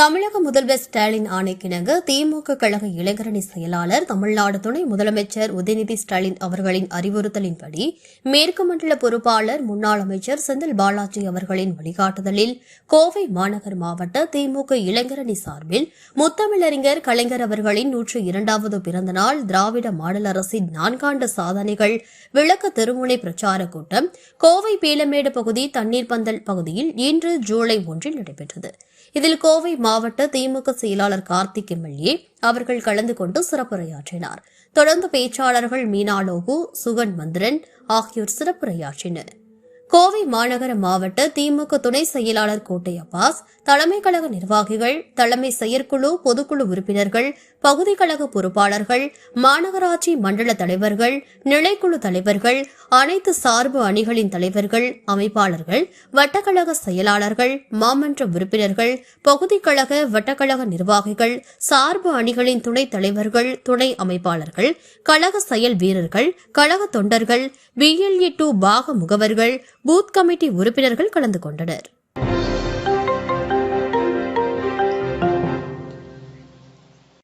தமிழக முதல்வர் ஸ்டாலின் ஆணைக்கிணங்க திமுக கழக இளைஞரணி செயலாளர் தமிழ்நாடு துணை முதலமைச்சர் உதயநிதி ஸ்டாலின் அவர்களின் அறிவுறுத்தலின்படி மேற்கு மண்டல பொறுப்பாளர் முன்னாள் அமைச்சர் செந்தில் பாலாஜி அவர்களின் வழிகாட்டுதலில் கோவை மாநகர் மாவட்ட திமுக இளைஞரணி சார்பில் முத்தமிழறிஞர் கலைஞர் அவர்களின் நூற்று இரண்டாவது பிறந்தநாள் திராவிட மாடல் அரசின் நான்காண்டு சாதனைகள் விளக்க திருமுனை பிரச்சார கூட்டம் கோவை பீலமேடு பகுதி தண்ணீர் பந்தல் பகுதியில் இன்று ஜூலை ஒன்றில் நடைபெற்றது. இதில் கோவை மாவட்ட திமுக செயலாளர் கார்த்திக் எம்எல்ஏ அவர்கள் கலந்து கொண்டு சிறப்புரையாற்றினார். தொடர்ந்து பேச்சாளர்கள் மீனாலோகு சுகன் மந்திரன் ஆகியோர் சிறப்புரையாற்றினர். கோவை மாநகர மாவட்ட திமுக துணை செயலாளர் கோட்டை அப்பாஸ் தலைமை கழக நிர்வாகிகள் தலைமை செயற்குழு பொதுக்குழு உறுப்பினர்கள் பகுதி கழக பொறுப்பாளர்கள் மாநகராட்சி மண்டல தலைவர்கள் நிலைக்குழு தலைவர்கள் அனைத்து சார்பு அணிகளின் தலைவர்கள் அமைப்பாளர்கள் வட்டக்கழக செயலாளர்கள் மாமன்ற உறுப்பினர்கள் பகுதி கழக வட்டக்கழக நிர்வாகிகள் சார்பு அணிகளின் துணைத் தலைவர்கள் துணை அமைப்பாளர்கள் கழக செயல் வீரர்கள் கழக தொண்டர்கள் பிஎல்இ டூ பாக முகவர்கள் பூத் கமிட்டி உறுப்பினர்கள் கலந்து கொண்டனர்.